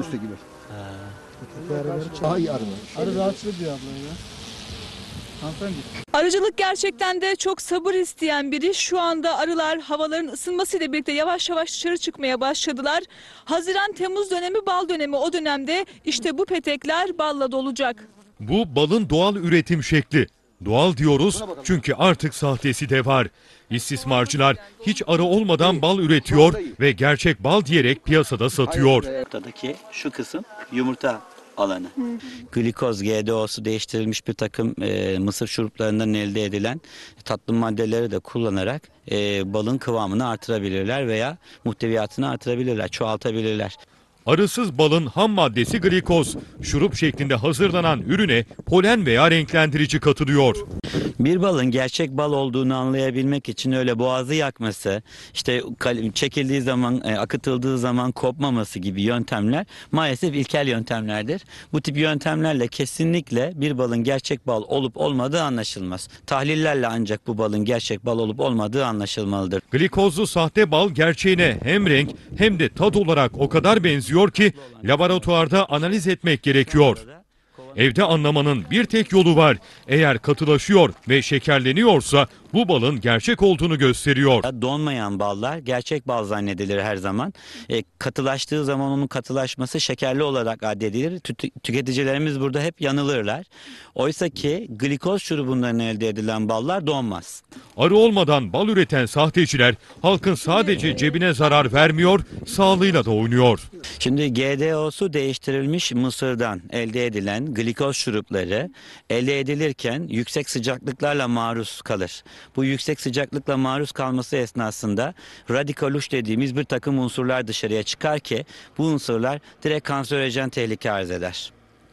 Üsttekiler. Ay arılar. Arı rahatsız ediyor ablayı ya. Hanımefendi. Arıcılık gerçekten de çok sabır isteyen bir iş. Şu anda arılar havaların ısınmasıyla birlikte yavaş yavaş dışarı çıkmaya başladılar. Haziran-Temmuz dönemi bal dönemi. O dönemde işte bu petekler balla dolacak. Bu balın doğal üretim şekli. Doğal diyoruz çünkü artık sahtesi de var. İstismarcılar hiç arı olmadan bal üretiyor ve gerçek bal diyerek piyasada satıyor. Ortadaki şu kısım yumurta alanı. Glikoz, GDO'su değiştirilmiş bir takım e, mısır şuruplarından elde edilen tatlı maddeleri de kullanarak e, balın kıvamını artırabilirler veya muhteviyatını artırabilirler, çoğaltabilirler. Arısız balın ham maddesi glikoz. Şurup şeklinde hazırlanan ürüne polen veya renklendirici katılıyor. Bir balın gerçek bal olduğunu anlayabilmek için öyle boğazı yakması, işte çekildiği zaman, e, akıtıldığı zaman kopmaması gibi yöntemler maalesef ilkel yöntemlerdir. Bu tip yöntemlerle kesinlikle bir balın gerçek bal olup olmadığı anlaşılmaz. Tahlillerle ancak bu balın gerçek bal olup olmadığı anlaşılmalıdır. Glikozlu sahte bal gerçeğine hem renk hem de tat olarak o kadar benziyor ki laboratuvarda analiz etmek gerekiyor. Evde anlamanın bir tek yolu var. Eğer katılaşıyor ve şekerleniyorsa bu balın gerçek olduğunu gösteriyor. Donmayan ballar gerçek bal zannedilir her zaman. E, katılaştığı zaman onun katılaşması şekerli olarak addedilir. Tü- tüketicilerimiz burada hep yanılırlar. Oysa ki glikoz şurubundan elde edilen ballar donmaz. Arı olmadan bal üreten sahteciler halkın sadece cebine zarar vermiyor, sağlığıyla da oynuyor. Şimdi GDO'su değiştirilmiş mısırdan elde edilen glikoz şurupları elde edilirken yüksek sıcaklıklarla maruz kalır. Bu yüksek sıcaklıkla maruz kalması esnasında radikal dediğimiz bir takım unsurlar dışarıya çıkar ki bu unsurlar direkt kanserojen tehlike arz eder.